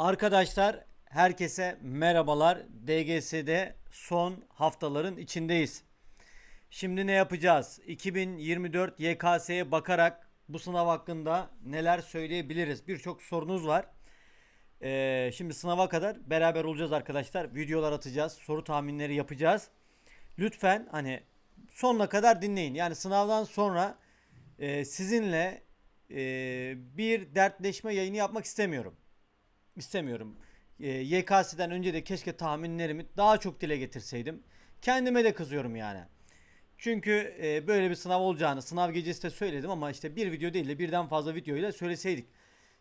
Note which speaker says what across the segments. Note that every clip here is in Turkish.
Speaker 1: Arkadaşlar herkese merhabalar. DGS'de son haftaların içindeyiz. Şimdi ne yapacağız? 2024 YKS'ye bakarak bu sınav hakkında neler söyleyebiliriz? Birçok sorunuz var. Ee, şimdi sınava kadar beraber olacağız arkadaşlar. Videolar atacağız, soru tahminleri yapacağız. Lütfen hani sonuna kadar dinleyin. Yani sınavdan sonra e, sizinle e, bir dertleşme yayını yapmak istemiyorum istemiyorum. E, YKS'den önce de keşke tahminlerimi daha çok dile getirseydim. Kendime de kızıyorum yani. Çünkü e, böyle bir sınav olacağını sınav gecesi de söyledim ama işte bir video değil de birden fazla videoyla söyleseydik.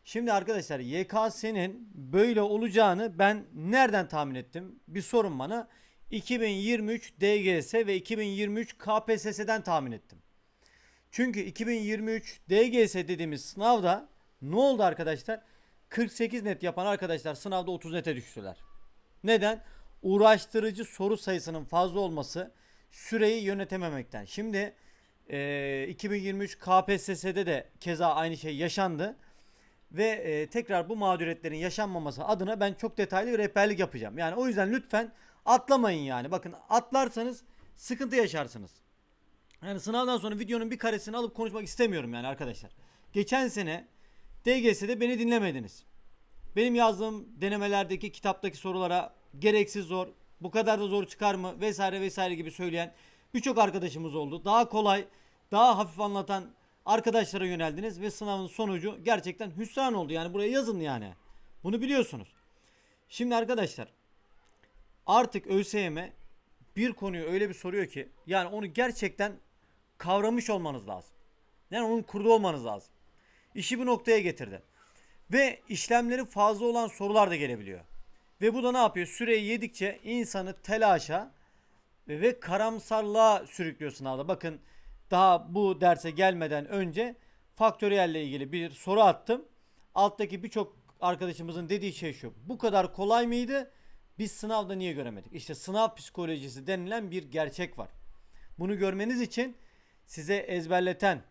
Speaker 1: Şimdi arkadaşlar YKS'nin böyle olacağını ben nereden tahmin ettim? Bir sorun bana. 2023 DGS ve 2023 KPSS'den tahmin ettim. Çünkü 2023 DGS dediğimiz sınavda ne oldu arkadaşlar? 48 net yapan arkadaşlar sınavda 30 nete düştüler. Neden? Uğraştırıcı soru sayısının fazla olması süreyi yönetememekten. Şimdi e, 2023 KPSS'de de keza aynı şey yaşandı. Ve e, tekrar bu mağduriyetlerin yaşanmaması adına ben çok detaylı bir rehberlik yapacağım. Yani o yüzden lütfen atlamayın yani. Bakın atlarsanız sıkıntı yaşarsınız. Yani sınavdan sonra videonun bir karesini alıp konuşmak istemiyorum yani arkadaşlar. Geçen sene DGS'de beni dinlemediniz. Benim yazdığım denemelerdeki kitaptaki sorulara gereksiz zor, bu kadar da zor çıkar mı vesaire vesaire gibi söyleyen birçok arkadaşımız oldu. Daha kolay, daha hafif anlatan arkadaşlara yöneldiniz ve sınavın sonucu gerçekten hüsran oldu. Yani buraya yazın yani. Bunu biliyorsunuz. Şimdi arkadaşlar artık ÖSYM bir konuyu öyle bir soruyor ki yani onu gerçekten kavramış olmanız lazım. Yani onun kurdu olmanız lazım. İşi bu noktaya getirdi. Ve işlemleri fazla olan sorular da gelebiliyor. Ve bu da ne yapıyor? Süreyi yedikçe insanı telaşa ve, karamsarlığa sürüklüyor sınavda. Bakın daha bu derse gelmeden önce faktöriyelle ilgili bir soru attım. Alttaki birçok arkadaşımızın dediği şey şu. Bu kadar kolay mıydı? Biz sınavda niye göremedik? İşte sınav psikolojisi denilen bir gerçek var. Bunu görmeniz için size ezberleten,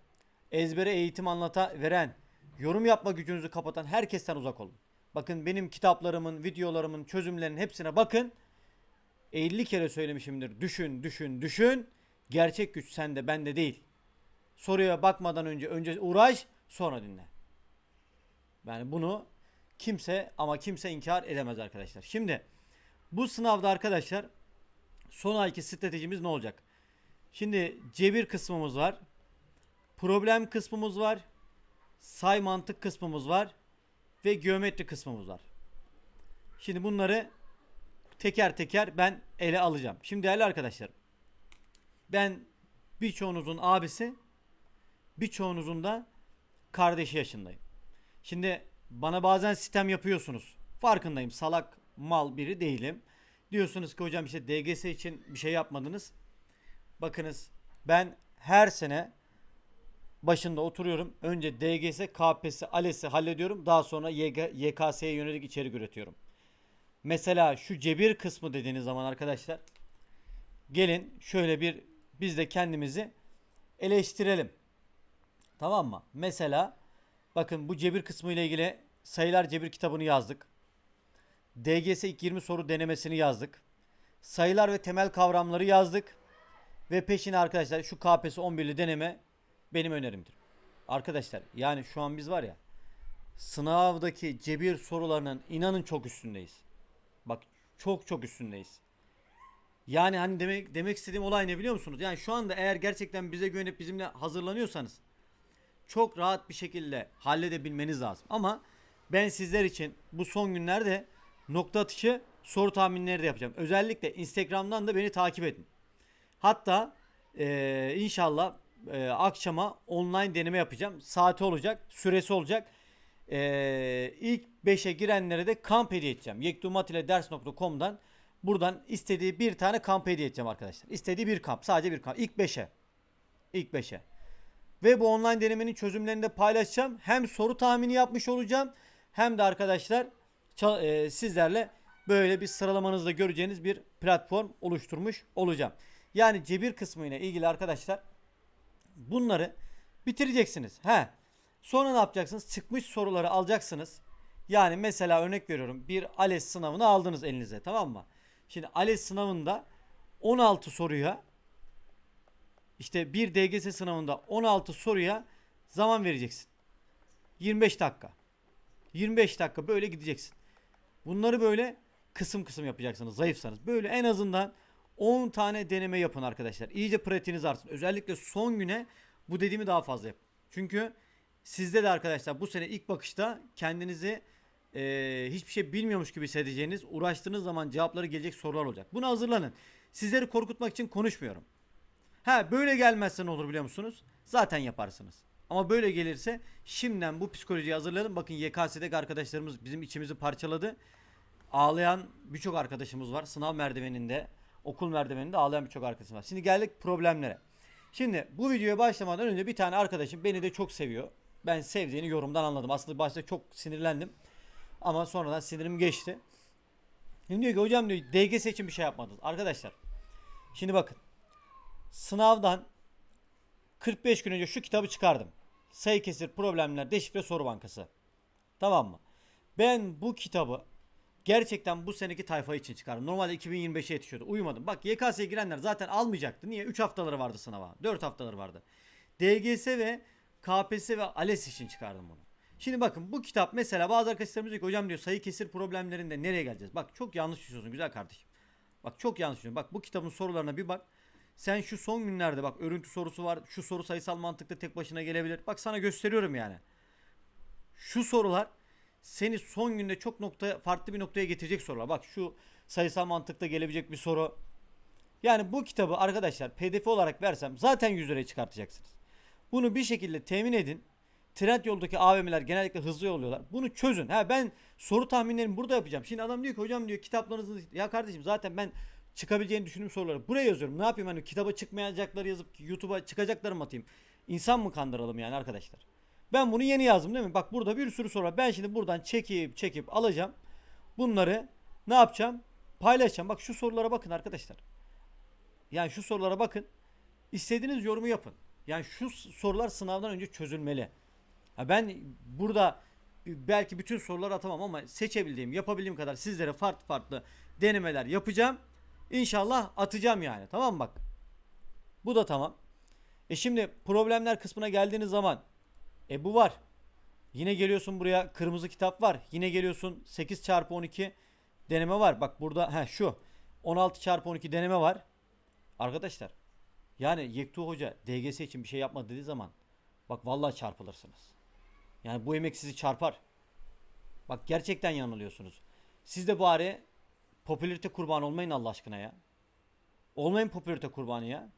Speaker 1: ezbere eğitim anlata veren, yorum yapma gücünüzü kapatan herkesten uzak olun. Bakın benim kitaplarımın, videolarımın, çözümlerinin hepsine bakın. 50 kere söylemişimdir. Düşün, düşün, düşün. Gerçek güç sende, bende değil. Soruya bakmadan önce önce uğraş, sonra dinle. Yani bunu kimse ama kimse inkar edemez arkadaşlar. Şimdi bu sınavda arkadaşlar son ayki stratejimiz ne olacak? Şimdi cebir kısmımız var. Problem kısmımız var. Say mantık kısmımız var. Ve geometri kısmımız var. Şimdi bunları teker teker ben ele alacağım. Şimdi değerli arkadaşlar. Ben birçoğunuzun abisi, birçoğunuzun da kardeşi yaşındayım. Şimdi bana bazen sistem yapıyorsunuz. Farkındayım. Salak mal biri değilim. Diyorsunuz ki hocam işte DGS için bir şey yapmadınız. Bakınız ben her sene başında oturuyorum. Önce DGS, KPSS, ALES'i hallediyorum. Daha sonra YKS'ye yönelik içerik üretiyorum. Mesela şu cebir kısmı dediğiniz zaman arkadaşlar gelin şöyle bir biz de kendimizi eleştirelim. Tamam mı? Mesela bakın bu cebir kısmı ile ilgili sayılar cebir kitabını yazdık. DGS ilk 20 soru denemesini yazdık. Sayılar ve temel kavramları yazdık. Ve peşine arkadaşlar şu KPSS 11'li deneme benim önerimdir. Arkadaşlar yani şu an biz var ya sınavdaki cebir sorularının inanın çok üstündeyiz. Bak çok çok üstündeyiz. Yani hani demek demek istediğim olay ne biliyor musunuz? Yani şu anda eğer gerçekten bize güvenip bizimle hazırlanıyorsanız çok rahat bir şekilde halledebilmeniz lazım. Ama ben sizler için bu son günlerde nokta atışı soru tahminleri de yapacağım. Özellikle Instagram'dan da beni takip edin. Hatta eee, inşallah eee, akşama online deneme yapacağım. Saati olacak, süresi olacak. Eee ilk 5'e girenlere de kamp hediye edeceğim. yektumatileders.com'dan buradan istediği bir tane kamp hediye edeceğim arkadaşlar. İstediği bir kamp, sadece bir kamp. İlk 5'e. İlk 5'e. Ve bu online denemenin çözümlerini de paylaşacağım. Hem soru tahmini yapmış olacağım hem de arkadaşlar eee, sizlerle böyle bir sıralamanızda göreceğiniz bir platform oluşturmuş olacağım. Yani cebir kısmı ile ilgili arkadaşlar bunları bitireceksiniz. He. Sonra ne yapacaksınız? Çıkmış soruları alacaksınız. Yani mesela örnek veriyorum bir ALES sınavını aldınız elinize tamam mı? Şimdi ALES sınavında 16 soruya işte bir DGS sınavında 16 soruya zaman vereceksin. 25 dakika. 25 dakika böyle gideceksin. Bunları böyle kısım kısım yapacaksınız zayıfsanız. Böyle en azından 10 tane deneme yapın arkadaşlar. İyice pratiğiniz artsın. Özellikle son güne bu dediğimi daha fazla yapın. Çünkü sizde de arkadaşlar bu sene ilk bakışta kendinizi eee, hiçbir şey bilmiyormuş gibi hissedeceğiniz, uğraştığınız zaman cevapları gelecek sorular olacak. Buna hazırlanın. Sizleri korkutmak için konuşmuyorum. Ha böyle gelmezse ne olur biliyor musunuz? Zaten yaparsınız. Ama böyle gelirse şimdiden bu psikolojiyi hazırlayalım. Bakın YKS'deki arkadaşlarımız bizim içimizi parçaladı. Ağlayan birçok arkadaşımız var. Sınav merdiveninde, okul merdiveninde ağlayan birçok arkadaşım var. Şimdi geldik problemlere. Şimdi bu videoya başlamadan önce bir tane arkadaşım beni de çok seviyor. Ben sevdiğini yorumdan anladım. Aslında başta çok sinirlendim. Ama sonradan sinirim geçti. Şimdi diyor ki hocam diyor DGS için bir şey yapmadınız. Arkadaşlar şimdi bakın sınavdan 45 gün önce şu kitabı çıkardım. Sayı kesir problemler deşifre soru bankası. Tamam mı? Ben bu kitabı gerçekten bu seneki tayfa için çıkardım. Normalde 2025'e yetişiyordu. Uyumadım. Bak YKS'ye girenler zaten almayacaktı. Niye? 3 haftaları vardı sınava. 4 haftaları vardı. DGS ve KPSS ve ALES için çıkardım bunu. Şimdi bakın bu kitap mesela bazı arkadaşlarımız diyor ki hocam diyor sayı kesir problemlerinde nereye geleceğiz? Bak çok yanlış düşünüyorsun güzel kardeşim. Bak çok yanlış düşünüyorsun. Bak bu kitabın sorularına bir bak. Sen şu son günlerde bak örüntü sorusu var. Şu soru sayısal mantıkta tek başına gelebilir. Bak sana gösteriyorum yani. Şu sorular seni son günde çok nokta farklı bir noktaya getirecek sorular. Bak şu sayısal mantıkta gelebilecek bir soru. Yani bu kitabı arkadaşlar pdf olarak versem zaten 100 liraya çıkartacaksınız. Bunu bir şekilde temin edin. Trend yoldaki AVM'ler genellikle hızlı yolluyorlar. Bunu çözün. Ha ben soru tahminlerimi burada yapacağım. Şimdi adam diyor ki hocam diyor kitaplarınızı ya kardeşim zaten ben çıkabileceğini düşündüğüm soruları buraya yazıyorum. Ne yapayım hani kitaba çıkmayacakları yazıp YouTube'a çıkacakları mı atayım? İnsan mı kandıralım yani arkadaşlar? Ben bunu yeni yazdım değil mi? Bak burada bir sürü soru var. Ben şimdi buradan çekip çekip alacağım. Bunları ne yapacağım? Paylaşacağım. Bak şu sorulara bakın arkadaşlar. Yani şu sorulara bakın. İstediğiniz yorumu yapın. Yani şu sorular sınavdan önce çözülmeli. Ha ben burada belki bütün soruları atamam ama seçebildiğim, yapabildiğim kadar sizlere farklı farklı denemeler yapacağım. İnşallah atacağım yani. Tamam mı bak? Bu da tamam. E şimdi problemler kısmına geldiğiniz zaman e bu var. Yine geliyorsun buraya kırmızı kitap var. Yine geliyorsun 8 çarpı 12 deneme var. Bak burada ha şu 16 çarpı 12 deneme var. Arkadaşlar yani Yektu Hoca DGS için bir şey yapmadı dediği zaman bak vallahi çarpılırsınız. Yani bu emek sizi çarpar. Bak gerçekten yanılıyorsunuz. Siz de bari popülarite kurbanı olmayın Allah aşkına ya. Olmayın popülarite kurbanı ya.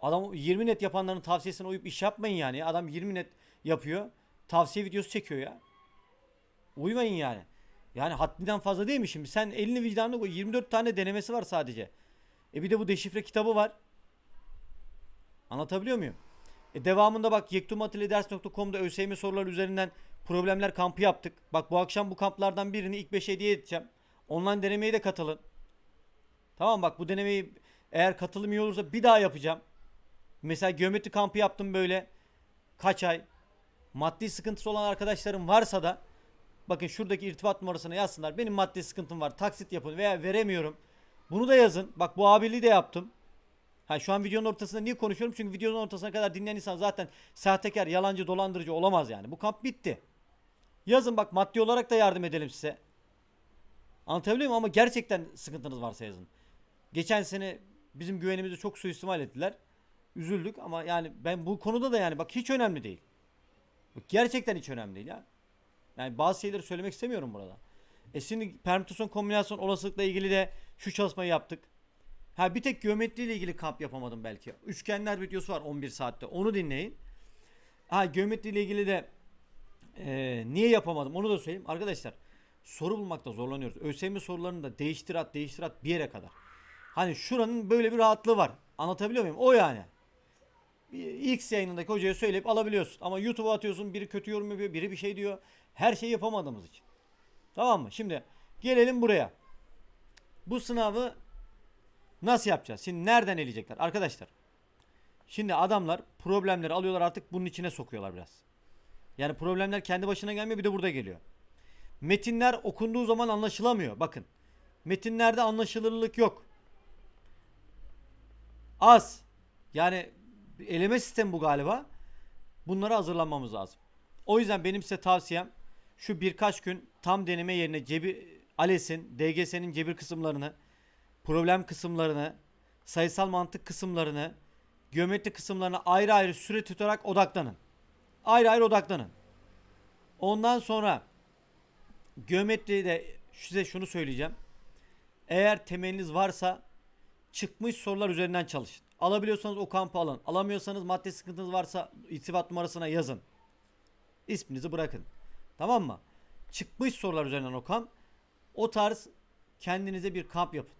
Speaker 1: Adam 20 net yapanların tavsiyesine uyup iş yapmayın yani. Adam 20 net yapıyor. Tavsiye videosu çekiyor ya. Uymayın yani. Yani haddinden fazla değil mi şimdi? Sen elini vicdanına koy. 24 tane denemesi var sadece. E bir de bu deşifre kitabı var. Anlatabiliyor muyum? E devamında bak yektumatilders.com'da ÖSYM soruları üzerinden problemler kampı yaptık. Bak bu akşam bu kamplardan birini ilk 5 hediye edeceğim. Online denemeye de katılın. Tamam bak bu denemeyi eğer katılım iyi olursa bir daha yapacağım. Mesela geometri kampı yaptım böyle kaç ay. Maddi sıkıntısı olan arkadaşlarım varsa da bakın şuradaki irtibat numarasına yazsınlar. Benim maddi sıkıntım var. Taksit yapın veya veremiyorum. Bunu da yazın. Bak bu abiliği de yaptım. Ha şu an videonun ortasında niye konuşuyorum? Çünkü videonun ortasına kadar dinleyen insan zaten sahtekar, yalancı, dolandırıcı olamaz yani. Bu kamp bitti. Yazın bak maddi olarak da yardım edelim size. Anlatabiliyor muyum? Ama gerçekten sıkıntınız varsa yazın. Geçen sene bizim güvenimizi çok suistimal ettiler. Üzüldük ama yani ben bu konuda da yani bak hiç önemli değil. Gerçekten hiç önemli değil ya. Yani bazı şeyleri söylemek istemiyorum burada. E şimdi permütasyon kombinasyon olasılıkla ilgili de şu çalışmayı yaptık. Ha bir tek geometri ilgili kamp yapamadım belki. Üçgenler videosu var 11 saatte. Onu dinleyin. Ha geometri ilgili de e, niye yapamadım onu da söyleyeyim. Arkadaşlar soru bulmakta zorlanıyoruz. ÖSYM sorularını da değiştir at değiştir at bir yere kadar. Hani şuranın böyle bir rahatlığı var. Anlatabiliyor muyum? O yani. Bir X yayınındaki hocaya söyleyip alabiliyorsun. Ama YouTube'a atıyorsun biri kötü yorum yapıyor biri bir şey diyor. Her şeyi yapamadığımız için. Tamam mı? Şimdi gelelim buraya. Bu sınavı nasıl yapacağız? Şimdi nereden eleyecekler? Arkadaşlar. Şimdi adamlar problemleri alıyorlar artık bunun içine sokuyorlar biraz. Yani problemler kendi başına gelmiyor bir de burada geliyor. Metinler okunduğu zaman anlaşılamıyor. Bakın. Metinlerde anlaşılırlık yok. Az. Yani eleme sistemi bu galiba. Bunları hazırlanmamız lazım. O yüzden benim size tavsiyem şu birkaç gün tam deneme yerine cebir ALES'in, DGS'nin cebir kısımlarını, problem kısımlarını, sayısal mantık kısımlarını, geometri kısımlarına ayrı ayrı süre tutarak odaklanın. Ayrı ayrı odaklanın. Ondan sonra geometride size şunu söyleyeceğim. Eğer temeliniz varsa çıkmış sorular üzerinden çalışın. Alabiliyorsanız o kampı alın. Alamıyorsanız madde sıkıntınız varsa irtibat numarasına yazın. İsminizi bırakın. Tamam mı? Çıkmış sorular üzerinden o kamp. O tarz kendinize bir kamp yapın.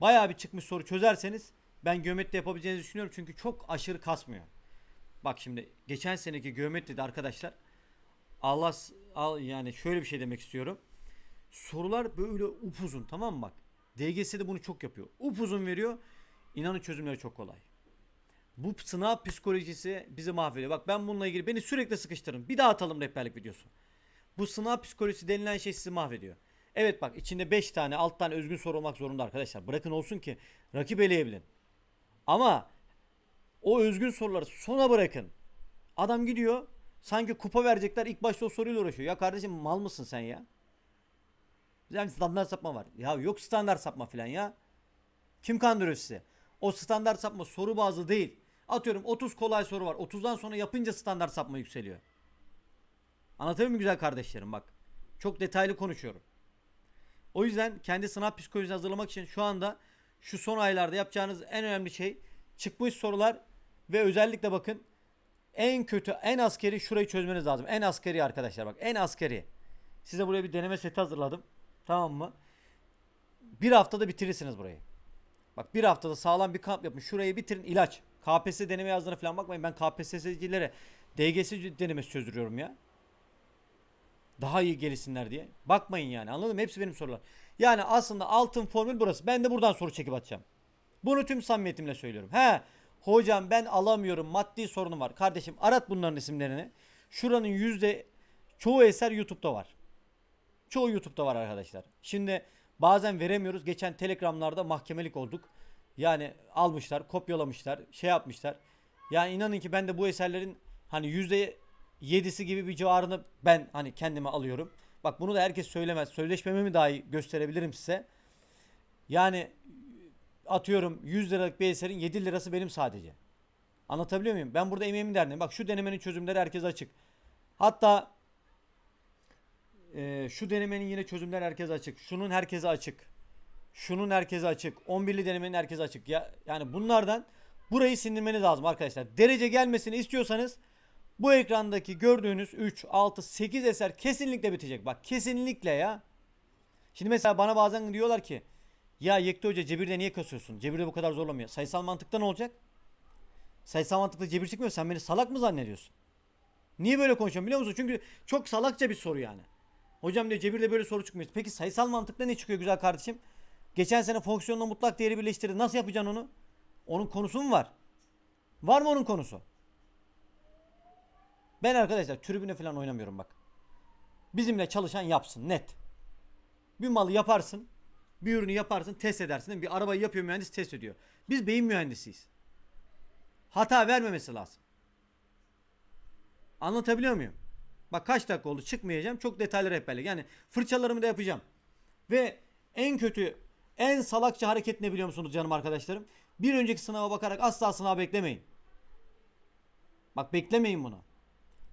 Speaker 1: Bayağı bir çıkmış soru çözerseniz ben geometri yapabileceğinizi düşünüyorum. Çünkü çok aşırı kasmıyor. Bak şimdi geçen seneki geometride arkadaşlar Allah al yani şöyle bir şey demek istiyorum. Sorular böyle upuzun tamam mı bak. DGS'de bunu çok yapıyor. Upuzun veriyor. İnanın çözümleri çok kolay. Bu sınav psikolojisi bizi mahvediyor. Bak ben bununla ilgili beni sürekli sıkıştırın. Bir daha atalım rehberlik videosu. Bu sınav psikolojisi denilen şey sizi mahvediyor. Evet bak içinde 5 tane 6 tane özgün soru olmak zorunda arkadaşlar. Bırakın olsun ki rakip eleyebilin. Ama o özgün soruları sona bırakın. Adam gidiyor sanki kupa verecekler ilk başta o soruyla uğraşıyor. Ya kardeşim mal mısın sen ya? Yani standart sapma var. Ya yok standart sapma filan ya. Kim kandırıyor sizi? O standart sapma soru bazlı değil. Atıyorum 30 kolay soru var. 30'dan sonra yapınca standart sapma yükseliyor. Anlatabiliyor muyum güzel kardeşlerim bak. Çok detaylı konuşuyorum. O yüzden kendi sınav psikolojisini hazırlamak için şu anda şu son aylarda yapacağınız en önemli şey çıkmış sorular ve özellikle bakın en kötü en askeri şurayı çözmeniz lazım. En askeri arkadaşlar bak en askeri. Size buraya bir deneme seti hazırladım. Tamam mı? Bir haftada bitirirsiniz burayı. Bak bir haftada sağlam bir kamp yapın. Şurayı bitirin ilaç. KPSS deneme yazdığına falan bakmayın. Ben KPSS'cilere DGS denemesi çözdürüyorum ya. Daha iyi gelişsinler diye. Bakmayın yani anladın mı? Hepsi benim sorular. Yani aslında altın formül burası. Ben de buradan soru çekip atacağım. Bunu tüm samimiyetimle söylüyorum. He hocam ben alamıyorum maddi sorunum var. Kardeşim arat bunların isimlerini. Şuranın yüzde çoğu eser YouTube'da var. Çoğu YouTube'da var arkadaşlar. Şimdi bazen veremiyoruz. Geçen telegramlarda mahkemelik olduk. Yani almışlar, kopyalamışlar, şey yapmışlar. Yani inanın ki ben de bu eserlerin hani yüzde yedisi gibi bir civarını ben hani kendime alıyorum. Bak bunu da herkes söylemez. Sözleşmemi dahi gösterebilirim size. Yani atıyorum 100 liralık bir eserin 7 lirası benim sadece. Anlatabiliyor muyum? Ben burada emeğimin derdindeyim. Bak şu denemenin çözümleri herkes açık. Hatta ee, şu denemenin yine çözümler herkese açık. Şunun herkese açık. Şunun herkese açık. 11'li denemenin herkese açık. Ya yani bunlardan burayı sindirmeniz lazım arkadaşlar. Derece gelmesini istiyorsanız bu ekrandaki gördüğünüz 3, 6, 8 eser kesinlikle bitecek. Bak kesinlikle ya. Şimdi mesela bana bazen diyorlar ki ya Yekta Hoca Cebir'de niye kasıyorsun? Cebir'de bu kadar zorlamıyor. Sayısal mantıkta ne olacak? Sayısal mantıkta Cebir çıkmıyor. Sen beni salak mı zannediyorsun? Niye böyle konuşuyorum biliyor musun? Çünkü çok salakça bir soru yani. Hocam diyor Cebir'de böyle soru çıkmıyor. Peki sayısal mantıkta ne çıkıyor güzel kardeşim? Geçen sene fonksiyonla mutlak değeri birleştirdi. Nasıl yapacaksın onu? Onun konusu mu var? Var mı onun konusu? Ben arkadaşlar tribüne falan oynamıyorum bak. Bizimle çalışan yapsın net. Bir malı yaparsın. Bir ürünü yaparsın test edersin. Bir arabayı yapıyor mühendis test ediyor. Biz beyin mühendisiyiz. Hata vermemesi lazım. Anlatabiliyor muyum? Bak kaç dakika oldu çıkmayacağım. Çok detaylı rehberlik. Yani fırçalarımı da yapacağım. Ve en kötü, en salakça hareket ne biliyor musunuz canım arkadaşlarım? Bir önceki sınava bakarak asla sınav beklemeyin. Bak beklemeyin bunu.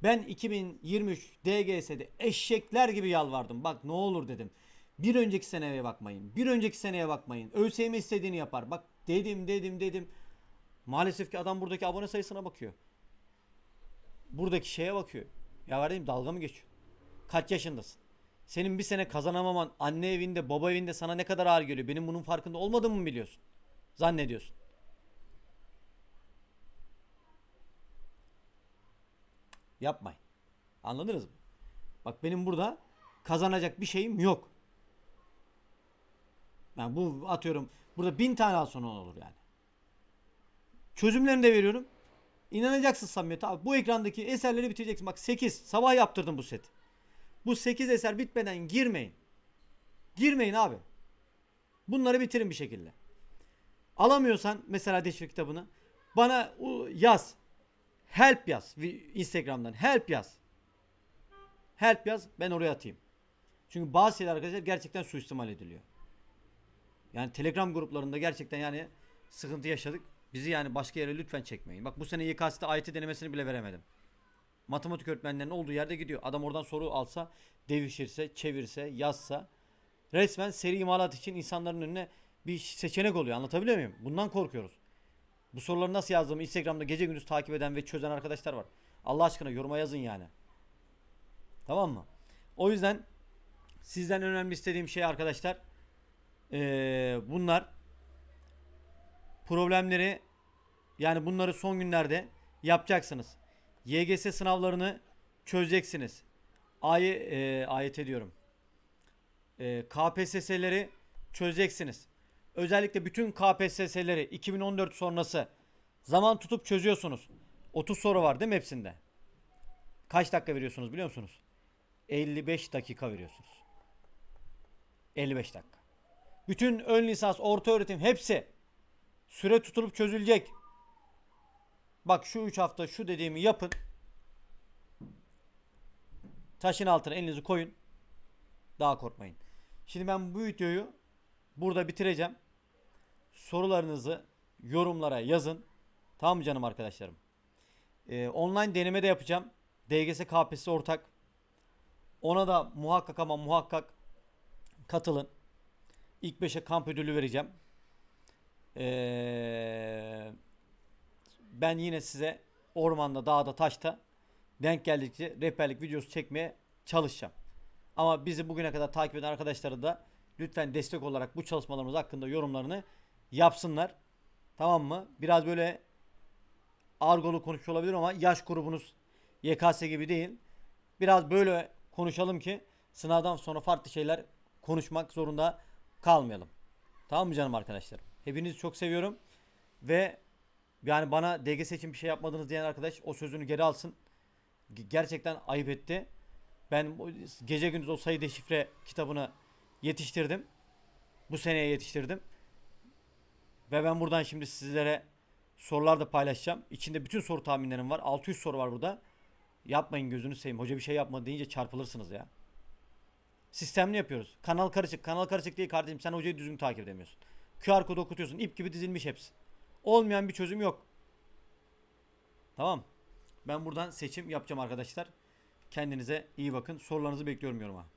Speaker 1: Ben 2023 DGS'de eşekler gibi yalvardım. Bak ne olur dedim. Bir önceki seneye bakmayın. Bir önceki seneye bakmayın. ÖSYM istediğini yapar. Bak dedim dedim dedim. Maalesef ki adam buradaki abone sayısına bakıyor. Buradaki şeye bakıyor. Ya kardeşim dalga mı geçiyor? Kaç yaşındasın? Senin bir sene kazanamaman anne evinde baba evinde sana ne kadar ağır geliyor. Benim bunun farkında olmadığımı mı biliyorsun? Zannediyorsun. Yapmayın. Anladınız mı? Bak benim burada kazanacak bir şeyim yok. Yani bu atıyorum burada bin tane al sonra olur yani. Çözümlerini de veriyorum. İnanacaksın samimiyete abi. Bu ekrandaki eserleri bitireceksin. Bak 8. Sabah yaptırdım bu seti. Bu 8 eser bitmeden girmeyin. Girmeyin abi. Bunları bitirin bir şekilde. Alamıyorsan mesela deşifre kitabını bana yaz. Help yaz. Instagram'dan help yaz. Help yaz ben oraya atayım. Çünkü bazı şeyler arkadaşlar gerçekten suistimal ediliyor. Yani Telegram gruplarında gerçekten yani sıkıntı yaşadık. Bizi yani başka yere lütfen çekmeyin. Bak bu sene YKS'de AYT denemesini bile veremedim. Matematik öğretmenlerinin olduğu yerde gidiyor. Adam oradan soru alsa, devişirse, çevirse, yazsa resmen seri imalat için insanların önüne bir seçenek oluyor. Anlatabiliyor muyum? Bundan korkuyoruz. Bu soruları nasıl yazdığımı Instagram'da gece gündüz takip eden ve çözen arkadaşlar var. Allah aşkına yoruma yazın yani. Tamam mı? O yüzden sizden önemli istediğim şey arkadaşlar ee, bunlar problemleri yani bunları son günlerde yapacaksınız. YGS sınavlarını çözeceksiniz. Ay, e, AYT diyorum. E, KPSS'leri çözeceksiniz. Özellikle bütün KPSS'leri 2014 sonrası zaman tutup çözüyorsunuz. 30 soru var değil mi hepsinde? Kaç dakika veriyorsunuz biliyor musunuz? 55 dakika veriyorsunuz. 55 dakika. Bütün ön lisans, orta öğretim hepsi süre tutulup çözülecek. Bak şu 3 hafta şu dediğimi yapın. Taşın altına elinizi koyun. Daha korkmayın. Şimdi ben bu videoyu burada bitireceğim. Sorularınızı yorumlara yazın. Tamam mı canım arkadaşlarım? Ee, online deneme de yapacağım. DGS KPSS ortak. Ona da muhakkak ama muhakkak katılın. İlk 5'e kamp ödülü vereceğim. Ee, ben yine size ormanda, dağda, taşta denk geldikçe rehberlik videosu çekmeye çalışacağım. Ama bizi bugüne kadar takip eden arkadaşları da lütfen destek olarak bu çalışmalarımız hakkında yorumlarını yapsınlar. Tamam mı? Biraz böyle argolu konuşuyor olabilir ama yaş grubunuz YKS gibi değil. Biraz böyle konuşalım ki sınavdan sonra farklı şeyler konuşmak zorunda kalmayalım. Tamam mı canım arkadaşlarım? Hepinizi çok seviyorum. Ve yani bana DGS için bir şey yapmadınız diyen arkadaş o sözünü geri alsın. Ge- Gerçekten ayıp etti. Ben gece gündüz o sayı deşifre kitabını yetiştirdim. Bu seneye yetiştirdim. Ve ben buradan şimdi sizlere sorular da paylaşacağım. İçinde bütün soru tahminlerim var. 600 soru var burada. Yapmayın gözünü seveyim. Hoca bir şey yapmadı deyince çarpılırsınız ya. Sistemli yapıyoruz. Kanal karışık. Kanal karışık değil kardeşim. Sen hocayı düzgün takip edemiyorsun. QR kodu okutuyorsun. İp gibi dizilmiş hepsi. Olmayan bir çözüm yok. Tamam. Ben buradan seçim yapacağım arkadaşlar. Kendinize iyi bakın. Sorularınızı bekliyorum yoruma.